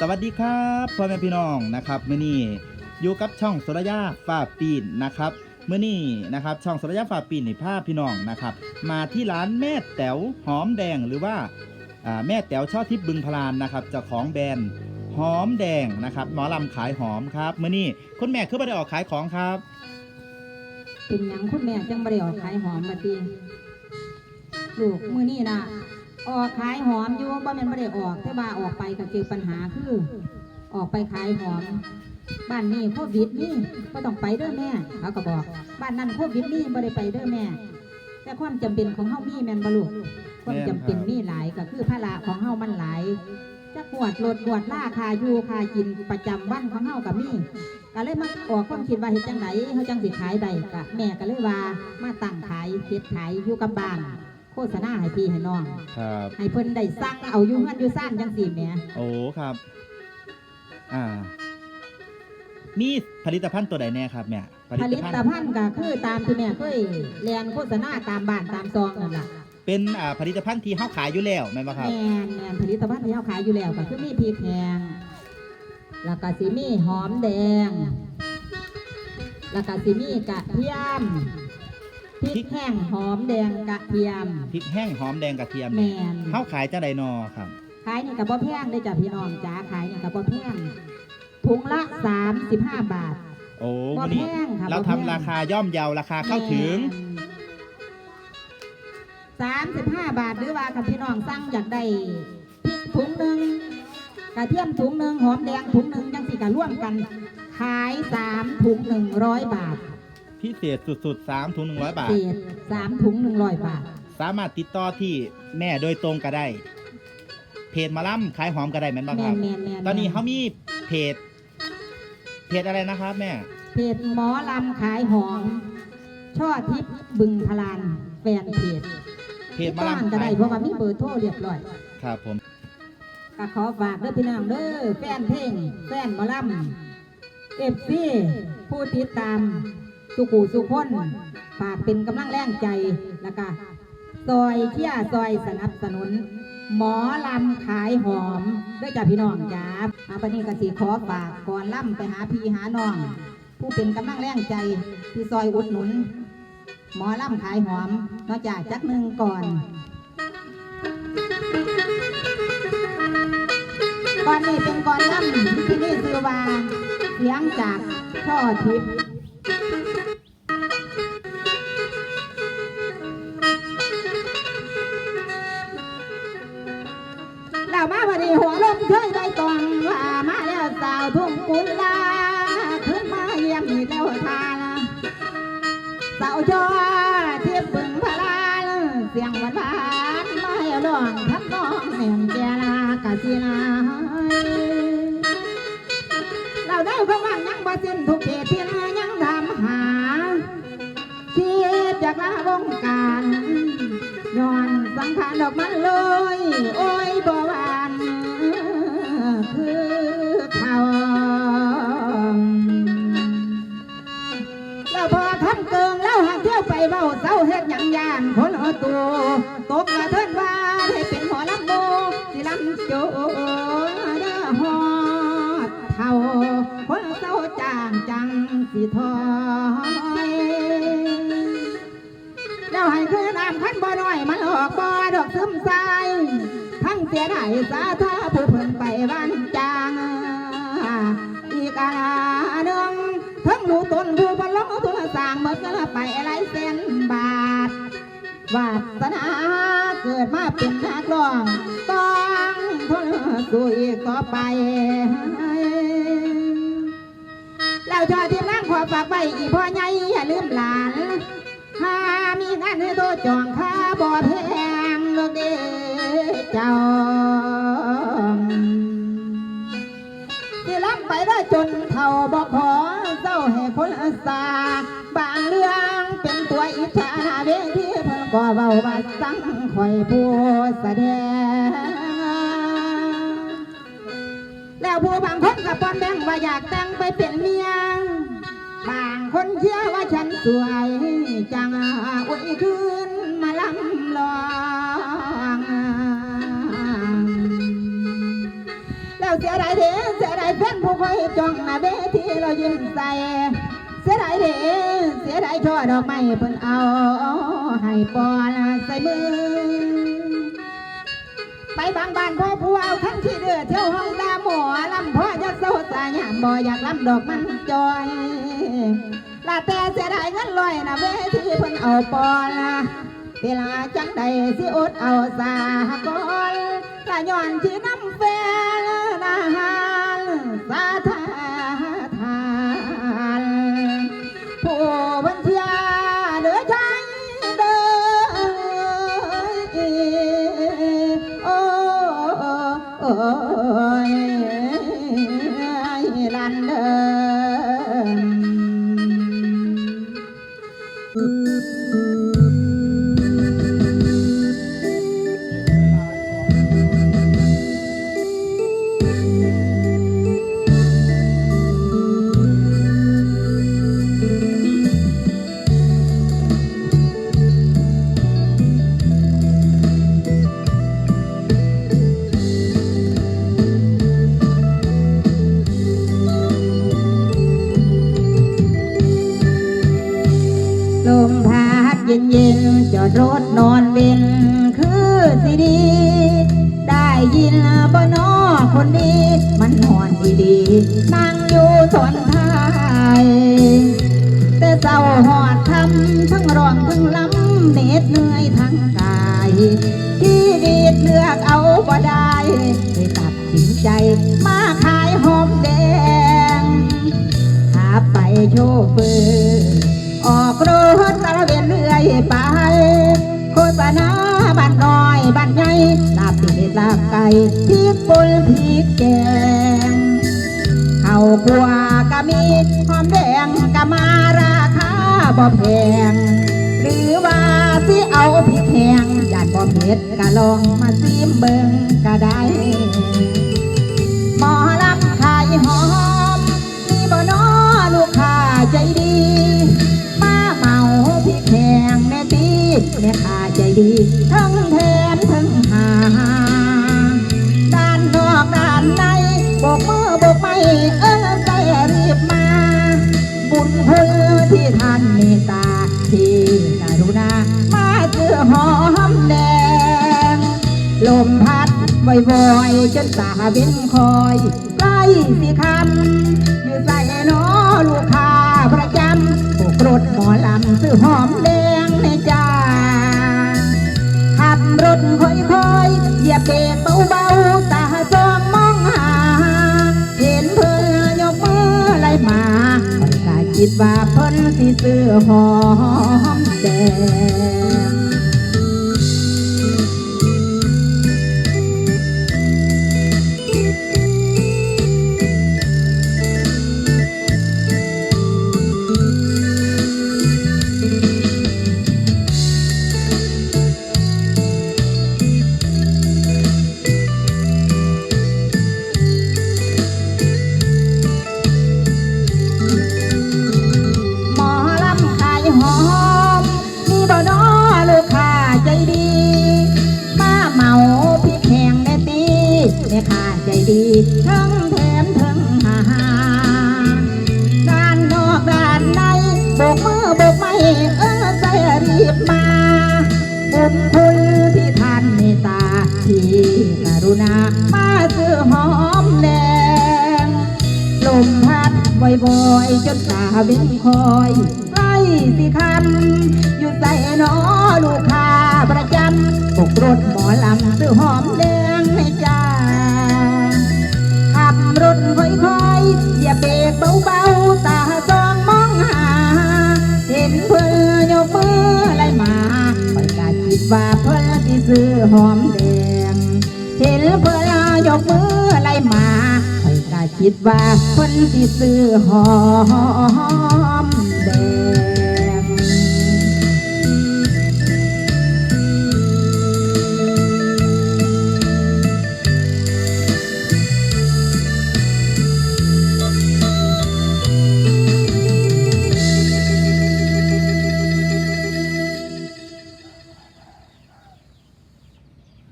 สวัสดีครับพ่อแม่พี่น้องนะครับเมื่อนี้อยู่กับช่องสุรยาฝ่าปีนนะครับเมื่อนี้นะครับช่องสุรยาฝ่าปีนในภาพพี่น้องนะครับ มาที่ร้านแม่แต๋วหอมแดงหรือว่าแม่แต๋วช่อทิพย์บึงพลานนะครับเจ้าของแบรนด์หอมแดงนะครับหมอลำขายหอมครับเมื่อนี้คุณแม่คือไม่ได้ออกขายของครับเป็นหยังคุณแม่จังบ่ได้ออกขายหอมบัดนี้ลูกมื้อนี้นะ ออกขายหอมอยู่บ่แม่นบ่ได้ออกแต่ว่าออกไปก็เจอปัญหาคือ ออกไปขายหอม บ้านนี้โควิดนี่ก็ต้องไปเด้อแม่เขาก็บอก บ้านนั้นโควิดนี่บ่ได้ไปเด้อแม่ แต่ความจำเป็นของเฮามีแม่นบ่ลูกความจำเป็นมีหลายก็คือภาระของเฮามันหลายจะกวดรถกวดล่าคาอยู่คากินประจำวันของเฮาก็มีก็เลยมาออกความคิดว่าเฮ็ดจังไดเฮาจังสิขายได้ก็แม่ก็เลยว่ามาตั้งขายเฮ็ดขายอยู่กับบ้าน ฆษณาให้พี่ให้น้อง ครับ ให้เพิ่นได้สั่งเอาอยู่เฮือนอยู่ซ่านจังซี่แหมโอ้ครับ อ่า มีผลิตภัณฑ์ตัวใดแน่ครับแม่ผลิตภัณฑ์ก็คือตามที่แม่เคยเรียนโฆษณาตามบ้านตามซองนั่นล่ะเป็นอ่าผลิตภัณฑ์ที่เฮาขายอยู่แล้วแม่นบ่ครับ แม่นแม่นผลิตภัณฑ์ที่เฮาขายอยู่แล้วก็คือมีพริกแห้งแล้วก็สิมีหอมแดง แล้วก็สิมีกระเทียม พริกแห้งหอมแดงกระเทียม พริกแห้งหอมแดงกระเทียมแม่เนี่ยนเฮาขายจังไดนอครับ ขายนี่กับบ่แพงได้อจ้ะพี่น้องจ้าขายนี่กับบ่แพงถุงละ35 บาท โอ้บ่วันแพนี้งค่ะเราบ่ทำแพง ราคาย่อมเยาราคาเข้าถึงแม่น35บาทหรือว่าคันพี่น้องสั่งอยากได้พริกถุงหนึงกระเทียมถุงหนึงหอมแดงถุงหนึงจังสิก็ร่วมกัน ขาย3ถุง100บาท พิเศษสุดๆ3ถุง100 บาท เศษ3ถุง100บาท สามารถติดต่อที่แม่โดยตรงก็ได้ เพจหมาล่ำขายหอมก็ได้แม่นบ่คแม่รับนแม่นแม่นตอนนี้เขามีเพจ เพจอะไรนะครับ แม่ เพจหมอลำขายหอม ช่อทิพย์บึงพลานแฟนเพจเพจหมาบ้านล่ำก็ขาได้ยเพราะว่ามีเบอร์โทรเรียบร้อย ครับผม ก็ขอฝากเด้อพี่น้องเด้อแฟนเพลงแฟนหมอลำเอฟซีผู้ติดตาม สุขูสุคนฝากเป็นกำลังแรงใจแล้วก็ซอยเชี่ยซอยสนับสนุน หมอลำขายหอมด้วยจ้าพี่น้องจ้าอาปนี้กสิขอฝากก่อนล่ำไปหาพี่หาน้อง ผู้เป็นกำลังแรงใจที่ซอยอุดหนุน หมอลำขายหอมนอกจากจักหนึ่งก่อนก่อนนี้เป็นก่อนล่ำที่นี่ซื้อว่าเสียงจากช่อทิพย์ สาวช่อเทียบบึงพลานเสียงหวานหวานมาให้ร้องทับน้องแห่งแกลากะสีนาเราได้พวังยังบ่สิ้นทุกเขตที่นายังทำหาคิดจากลาวงการย้อนสังขารดอกมันเลยโอ้ย จเด้อฮอดเท่าคนเศร้าจางจังสิทอยแล้วให้คือน้ำขั้นบ่น้อยมันออกบ่ดอกซึมใสทั้งเสียดายสาธาผู้เพิ่นไปบ้านจางอีกอาหนึ่งทั้งหนูตนผู้บรรลงทุนสร้างหมดก็ไปหลายแสนบาทวาสนา ว้อีพ่อใหญ่อย่าลืมหลานหามีงานให้โตจองค่าบ่แพงลูกเด้เจ้าที่รับไปได้จนเท่าบ่ขอเศร้าให้คนอาสาบางเรื่องเป็นตัวอิจฉาเวทีเพิ่นก็เว้าว่าสังคอยผู้แสดงแล้วผู้บางคนกับปอนแบงว่าอยากแต่งไปเป็นเมีย บางคนเชื่อว่าฉันสวยจังอวยคืนมาลำลองแล้วเสียดายเด้เสียดายแฟนผู้คอยจ้องหน้าเวทีเรายิ้มใส่เสียดายเด้เสียดายช่อดอกไม้เพิ่นเอาให้ปอลใส่มือไปบางบ้านพ่อผู้เอาขั้นที่เดือเที่ยวห้องตาหมอลำพ่อจะโซตายามบ่อยากลำดอกมันจอย ลาแต่เสียดายเงินลอยนะเวทีเพิ่นเอาปอละเวลาจังใดสิอดเอาสาก่อนละย้อนที่น้ำแฟน เย็นจอดรถนอนเวนคือสิดี ได้ยินบ่นอคนดี มันนอนดีๆนั่งอยู่สนทายแต่เศร้าหอดทำทั้งร้องทั้งล้ำเหน็ดเหนื่อยทั้งกายที่ดีเลือกเอาบ่ได้เลยตัดสินใจมาขายหอมแดงขับไปโชเฟอร์ ออกรถตะเวนเรื่อยไปโฆษณาบ้านน้อยบ้านใหญ่ลาบเป็ดลาบไก่พริกป่นพริกแกงข้าวคั่วก็มีหอมแดงก็มาราคาบ่แพงหรือว่าสิเอาพริกแห้งยานบ่เผ็ดก็ลองมาซิมเบิ่งก็ได้หมอล แม่ค้าใจดีทั้งแถมทั้งหา ด้านนอกด้านในโบกมือโบกไม่เออใจรีบมา บุญเพื่อที่ท่านเมตตาที่กรุณามาซื้อหอมแดง ลมพัดบ่อยๆจนตาบ้นคอยใกล้สิคำอยู่ใส่นอลูกค้าประจำพวกรถหมอลำซื้อหอมแดง คิดว่าเพิ่นสิซื้อหอมแดง ม่ค้าใจดีทั้งแถมทั้งหาด้านนอกด้านในโบกมือโบกไม่เออใจรีบมาบุญคุณที่ท่านเมตตาที่กรุณามาซื้อหอมแดงลมพัดบ่อยๆจนตาเบ้นคอยใกล้สิคำอยู่ใส่นอลูกค้าประจำปกรถหมอลำซื้อหอมแดงให้จ้า ค่อยๆอย่าเบรกเบาๆตาจองมองหา เห็นเพื่อยกมือไล่มาคอยกาคิดว่าเพื่อที่ซื้อหอมแดง เห็นเพื่อยกมือไล่มาคอยกาคิดว่าเพิ่นสิซื้อหอม